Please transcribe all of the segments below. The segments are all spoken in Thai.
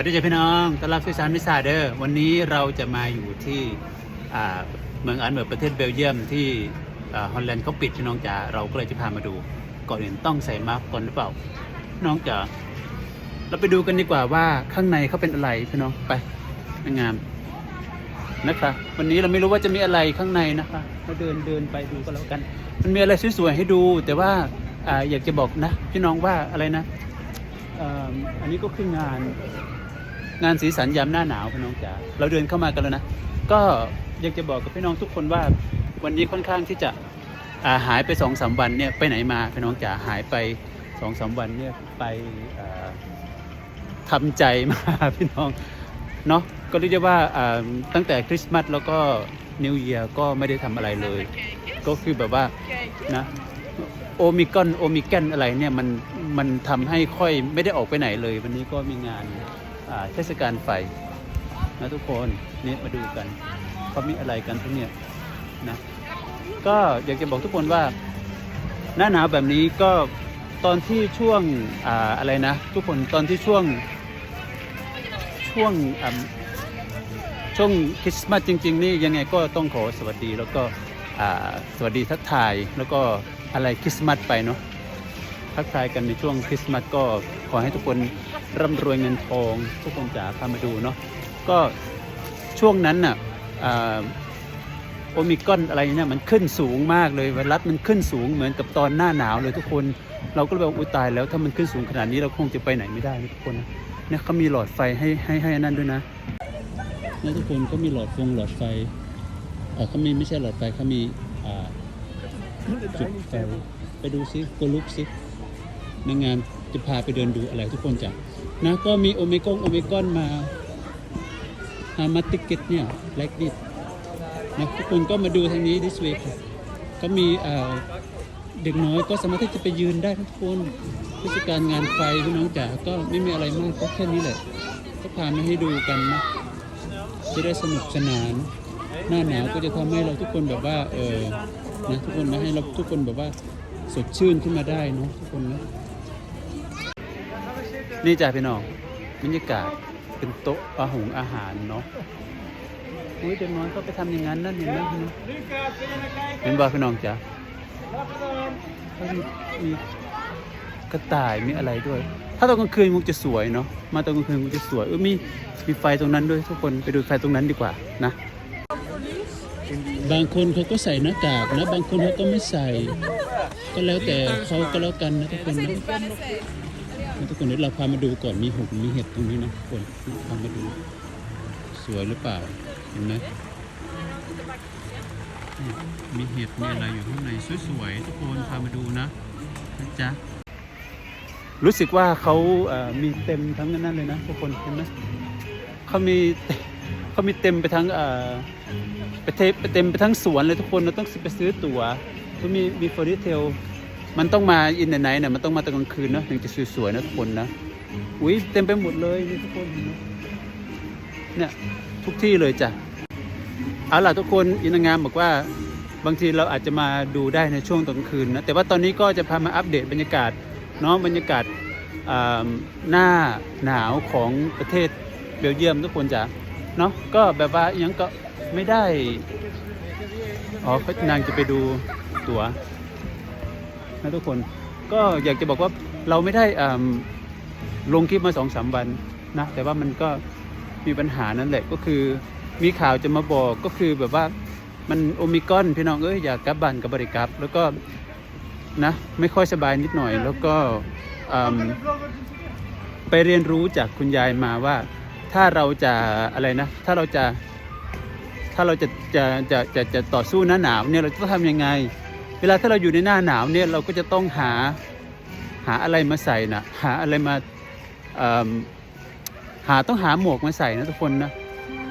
วัสดีจ้าพี่น้องต้อนรับสู่ชานมิสาเดอร์วันนี้เราจะมาอยู่ที่เมืองอันเบิร์ประเทศเบลเยียมที่ฮอลแลนด์เขาปิดพี่น้องจ๋า เราก็เลยจะพามาดู ก่อนอื่นต้องใส่มาสก์ก่อนหรือเปล่า น้องจ๋า เราไปดูกันดีกว่าว่าข้างในเขาเป็นอะไรพี่น้อง ไปงามนะคะวันนี้เราไม่รู้ว่าจะมีอะไรข้างในนะคะเราเดินเดินไปดูก็แล้วกัน มันมีอะไรสวยๆให้ดู แต่ว่าออยากจะบอกนะพี่น้องว่าอะไรนะอ่ออันนี้ก็คืองาน งานสีสันยามหน้าหนาวพี่น้องจ๋าเราเดินเข้ามากันแล้วนะ ก็อยากจะบอกกับพี่น้องทุกคนว่า วันนี้ค่อนข้างที่จะาหายไปสองสามวันเนี่ยไปไหนมาพี่น้องจ๋าหายไปสองสามวันเนี่ยไปอ่าทำใจมาพี่น้องเนาะก็เรียกได้ว่าาตั้งแต่คริสต์มาสแล้วก็นิวเ e ียร์ก็ไม่ได้ทำอะไรเลย ก็คือแบบว่านะโอมิกอนโอมิแกนอะไรเนี่ยมันมันทำให้ค่อยไม่ได้ออกไปไหนเลย วันนี้ก็มีงาน เทศกาลไฟนะทุกคนนี่มาดูกันเขามีอะไรกันทุกเนี่ยนะก็อยากจะบอกทุกคนว่า หน้าหนาวแบบนี้ก็ตอนที่ช่วงออะไรนะ ทุกคนตอนที่ช่วงช่วงช่วงคริสต์มาสจริง ๆ นี่ยังไงก็ต้องขอสวัสดีแล้วก็สวัสดีทักทายแล้วก็อะไรคริสต์มาสไปเนาะทักทายกันในช่วงคริสต์มาสก็ขอให้ทุกคน ร่ำรวยเงินทองทุกคนจ๋าพามาดูเนาะก็ช่วงนั้นน่ะอ่าโอมิกอนอะไรเนี่ยมันขึ้นสูงมากเลยไวรัสมันขึ้นสูงเหมือนกับตอนหน้าหนาวเลยทุกคนเราก็เลยบอกอุยตายแล้วถ้ามันขึ้นสูงขนาดนี้เราคงจะไปไหนไม่ได้นะทุกคนนะเนี่ยเขามีหลอดไฟให้ให้ให้นั่นด้วยนะเนี่ยทุกคนก็มีหลอดฟงหลอดไฟเออเขามีไม่ใช่หลอดไฟเขามีอ่าจุดไฟไปดูซิกลุกซิในงานจะพาไปเดินดูอะไรทุกคนจ้ะ นะก็มีโอเมก้งโอเมกอนมาหามาติเก็ตเนี่ยไลค์ดินะทุกคนก็มาดูทางนี้ this way ค่ะก็มีเด็กน้อยก็สามารถที่จะไปยืนได้ทุกคนเทศกาลงานไฟพี่น้องจ๋าก็ไม่มีอะไรมากก็แค่นี้แหละ ก็พามาให้ดูกันนะจะได้สนุกสนาน หน้าหนาวก็จะทำให้เราทุกคนแบบว่าเออนะทุกคนนะให้เราทุกคนแบบว่าสดชื่นขึ้นมาได้เนาะทุกคนนะ นี่จ้ะพี่น้องบรรยากาศเป็นโต๊ะอาหงอาหารเนาะอุ้ยเด็กน้อยก็ไปทำอย่างนั้นนั่นเห็นไหมพี่น้องเห็นบ่พี่น้องจ้ะมีมีกระต่ายมีอะไรด้วย ถ้าตอนกลางคืนมุกจะสวยเนาะมาตอนกลางคืนมุกจะสวยเออมีมีไฟตรงนั้นด้วยทุกคนไปดูไฟตรงนั้นดีกว่านะบางคนเขาก็ใส่หน้ากากนะ บางคนเขาก็ไม่ใส่ ก็แล้วแต่เขาก็แล้วกันนะทุกคนนะ ทุกคนเดี๋ยวเราพามาดูก่อนมีหุบมีเห็ดตรงนี้นะทุกคนพามาดู สวยหรือเปล่าเห็นไหมมีเห็ดมีอะไรอยู่ข้างในสวยๆทุกคนพามาดูนะนะจ๊ะรู้สึกว่าเขาเอ่อมีเต็มทั้งนั้นเลยนะทุกคนเห็นไหมเขามีเขามีเต็มไปทั้งไปเทไปเต็มไปทั้งสวนเลยทุกคนเราต้องไปซื้อตั๋วก็มีมีฟอร์ดิเทล มันต้องมาอินเดนไนเนี่ยมันต้องมาตอนกลางคืนเนอะถึงจะสวยๆนะทุกคนนะอุ้ยเต็มไปหมดเลยนี่ทุกคนเห็นไหมเนี่ยทุกที่เลยจ้ะเอาล่ะทุกคนอินงามบอกว่าบางทีเราอาจจะมาดูได้ในช่วงตอนกลางคืนนะแต่ว่าตอนนี้ก็จะพามาอัปเดตบรรยากาศเนาะบรรยากาศอ่าหน้าหนาวของประเทศเบลเยียมทุกคนจ้ะเนาะก็แบบว่ายังก็ไม่ได้ อ๋อเขานางจะไปดูตั๋ว นะทุกคน ก็อยากจะบอกว่าเราไม่ได้ลงคลิปมาสองสามวันนะ แต่ว่ามันก็มีปัญหานั่นแหละก็คือมีข่าวจะมาบอกก็คือแบบว่ามันโอมิคอนพี่น้องเอ้ยอยากกลับบ้านกับบริกรับแล้วก็นะไม่ค่อยสบายนิดหน่อย แล้วก็ไปเรียนรู้จากคุณยายมาว่า ถ้าเราจะอะไรนะ ถ้าเราจะถ้าเราจะจะจะจะจะต่อสู้หน้าหนาวเนี่ยเราจะต้องทำยังไง เวลาถ้าเราอยู่ในหน้าหนาวเนี่ยเราก็จะต้องหาหาอะไรมาใส่นะหาอะไรมาหาต้องหาหมวกมาใส่นะทุกคนนะ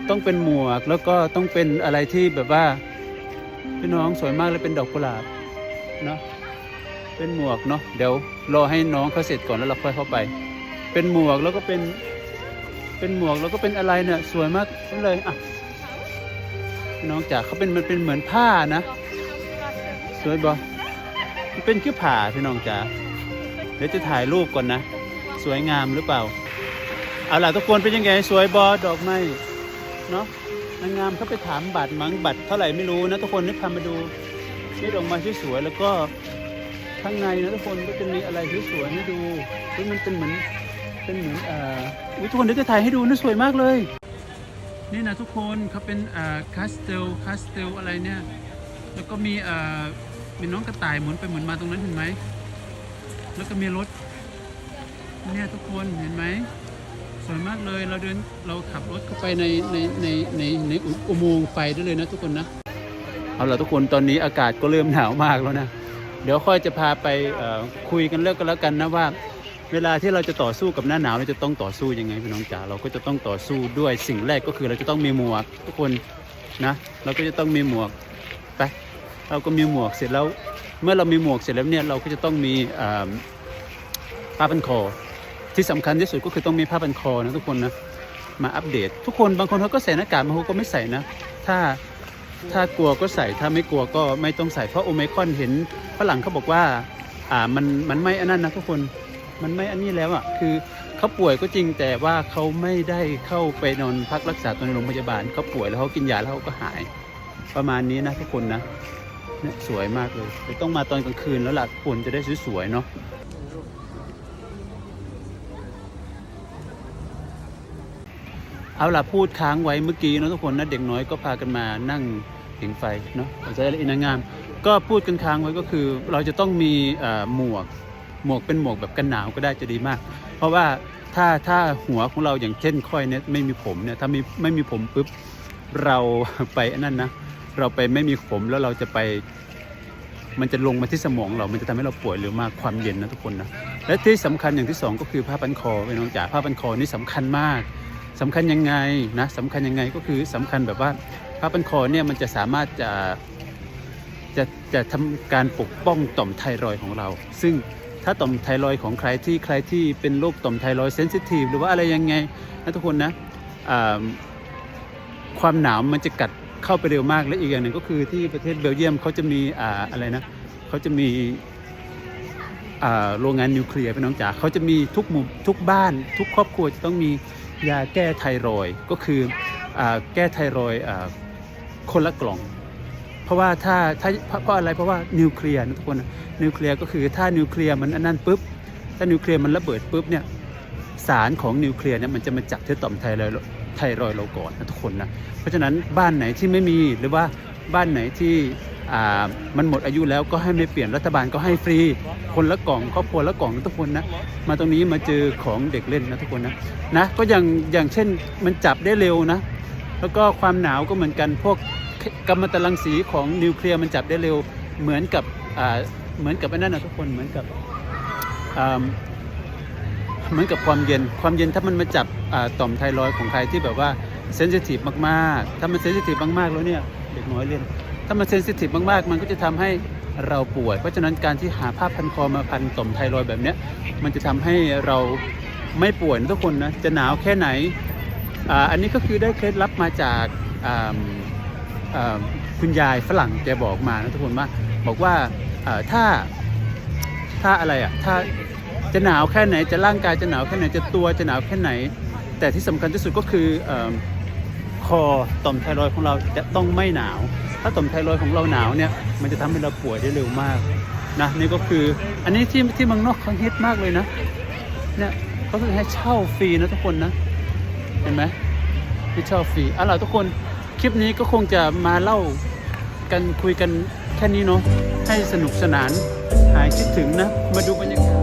ต้องเป็นหมวกแล้วก็ต้องเป็นอะไรที่แบบว่าพี่น้องสวยมากเลยเป็นดอกกุหลาบเนาะเป็นหมวกเนาะเดี๋ยวรอให้น้องเขาเสร็จก่อนแล้วเราค่อยเข้าไป เป็นหมวกแล้วก็เป็นเป็นหมวกแล้วก็เป็นอะไรเนี่ยสวยมากเลยอะน้องจ๋าเขาเป็นมันเป็นเหมือนผ้านะ สวยบอเป็นคือผ่าพี่น้องจ๋าเดี๋ยวจะถ่ายรูปก่อนนะ สวยงามหรือเปล่า เอาล่ะทุกคนเป็นยังไง สวยบอดอกไม้เนาะนางงามเขาไปถามบัตรมั้งบัตรเท่าไหร่ไม่รู้นะทุกคนนี่พามาดูนี่ดอกม้สวยๆแล้วก็ข้างในนะทุกคนก็จะมีอะไรสวยๆให้ดูที่มันเป็นเหมือนเป็นเหมือนอ่ออุ๊ยทุกคนเดี๋ยวจะถ่ายให้ดูนะสวยมากเลย นี่นะทุกคนเขาเป็นอ่าคาสเตลคาสเตลอะไรเนี่ยแล้วก็มีอ่า มีน้องกระต่ายหมุนไปหมุนมาตรงนั้นเห็นไหม แล้วก็มีรถ เนี่ยทุกคนเห็นไหม สวยมากเลย เราเดิน เราขับรถเข้าไปในในในในในอุโมงค์ไฟได้เลยนะทุกคนนะ เอาล่ะทุกคน ตอนนี้อากาศก็เริ่มหนาวมากแล้วนะ เดี๋ยวค่อยจะพาไปคุยกันเลิกกันแล้วกันนะว่า เวลาที่เราจะต่อสู้กับหน้าหนาวเราจะต้องต่อสู้ยังไงพี่น้องจ๋า เราก็จะต้องต่อสู้ด้วยสิ่งแรกก็คือเราจะต้องมีหมวกทุกคนนะ เราก็จะต้องมีหมวกไป เราก็มีหมวกเสร็จแล้ว เมื่อเรามีหมวกเสร็จแล้วเนี่ยเราก็จะต้องมีผ้าพันคอ ที่สำคัญที่สุดก็คือต้องมีผ้าพันคอนะทุกคนนะมาอัปเดต ทุกคนบางคนเขาก็ใส่หน้ากากบางคนก็ไม่ใส่นะ ถ้าถ้ากลัวก็ใส่ถ้าไม่กลัวก็ไม่ต้องใส่เพราะโอไมครอนเห็นฝรั่งเขาบอกว่าอ่ามันมันไม่อันนั้นนะทุกคนมันไม่อันนี้แล้วอะคือเขาป่วยก็จริงแต่ว่าเขาไม่ได้เข้าไปนอนพักรักษาตัวในโรงพยาบาลเขาป่วยแล้วเขากินยาแล้วเขาก็หายประมาณนี้นะทุกคนนะ เนี่ยสวยมากเลยต้องมาตอนกลางคืนแล้วล่ะทุกคนจะได้สวยๆเนาะเอาล่ะพูดค้างไว้เมื่อกี้เนะทุกคนนะเด็กน้อยก็พากันมานั่งผิงไฟเนาะใช้อินางาม ก็พูดกันค้างไว้ก็คือ เราจะต้องมีหมวกหมวกเป็นหมวกแบบกันหนาวก็ได้จะดีมาก เพราะว่าถ้าถ้าหัวของเราอย่างเช่นค่อยเนี่ยไม่มีผมเนี่ยถ้าไม่ไม่มีผมปุ๊บเราไปอันนั่นนะ เราไปไม่มีผมแล้วเราจะไปมันจะลงมาที่สมองเรา มันจะทำให้เราป่วยหรือมากความเย็นนะทุกคนนะ และที่สำคัญอย่างที่สองก็คือผ้าพันคอไปน้องจ๋าผ้าพันคอนี่สำคัญมากสำคัญยังไงนะสำคัญยังไงก็คือสำคัญแบบว่าผ้าพันคอเนี่ยมันจะสามารถจะจะจะทำการปกป้องต่อมไทรอยของเรา ซึ่งถ้าต่อมไทรอยของใครที่ใครที่เป็นโรคต่อมไทรอยเซนซิทีฟหรือว่าอะไรยังไงนะทุกคนนะความหนาวมันจะกัด เข้าไปเร็วมากและอีกอย่างหนึ่งก็คือที่ประเทศเบลเยียมเขาจะมีอ่าอะไรนะเขาจะมีอ่าโรงงานนิวเคลียร์พี่น้องจ๋าเขาจะมีทุกหมู่ทุกบ้าน ทุกครอบครัวจะต้องมียาแก้ไทรอยก็คืออาแก้ไทรอยอ่าคนละกล่อง เพราะว่าถ้าถ้าเพราะอะไรเพราะว่านิวเคลียร์นะทุกคนนิวเคลียร์ก็คือถ้านิวเคลียร์มันอันนั้นปุ๊บถ้านิวเคลียร์มันระเบิดปุ๊บเนี่ยสารของนิวเคลียร์เนี่ยมันจะมาจับที่ต่อมไทรอย ไทรอยด์เราก่อนนะทุกคนนะเพราะฉะนั้นบ้านไหนที่ไม่มีหรือว่าบ้านไหนที่มันหมดอายุแล้วก็ให้ไม่เปลี่ยนรัฐบาลก็ให้ฟรี คนละกล่องครอบครัวละกล่องทุกคนนะมาตรงนี้มาเจอของเด็กเล่นนะทุกคนนะนะก็อย่างอย่างเช่นมันจับได้เร็วนะ แล้วก็ความหนาวก็เหมือนกันพวกกัมมันตรังสีของนิวเคลียร์มันจับได้เร็วเหมือนกับเหมือนกับไอ้นั่นนะทุกคนเหมือนกับ เหมือนกับความเย็น ความเย็นถ้ามันมาจับต่อมไทรอยด์ของใครที่แบบว่าเซนซิทีฟมากๆ ถ้ามันเซนซิทีฟมากๆแล้วเนี่ยเด็กน้อยเล่น ถ้ามันเซนซิทีฟมากๆ มันก็จะทำให้เราป่วย เพราะฉะนั้นการที่หาผ้าพันคอมาพันต่อมไทรอยด์แบบเนี้ยมันจะทำให้เราไม่ป่วยนะทุกคนนะ จะหนาวแค่ไหนออันนี้ก็คือได้เคล็ดลับมาจากคุณยายฝรั่งแกบอกมานะทุกคนว่าบอกว่าอ่าถ้าถ้าอะไรอะถ้า จะหนาวแค่ไหนจะร่างกายจะหนาวแค่ไหนจะตัวจะหนาวแค่ไหน แต่ที่สำคัญที่สุดก็คืออคอต่อมไทรอยด์ของเราจะต้องไม่หนาว ถ้าต่อมไทรอยด์ของเราหนาวเนี่ยมันจะทำให้เราป่วยได้เร็วมากนะนี่ก็คืออันนี้ที่ที่เมืองนอกเขาฮิตมากเลยนะเนี่ยเขาคือให้เช่าฟรีนะทุกคนนะเห็นไหมให้เช่าฟรีเอาล่ะทุกคนคลิปนี้ก็คงจะมาเล่ากันคุยกันแค่นี้เนาะให้สนุกสนานหายคิดถึงนะ มาดูบรรยากาศ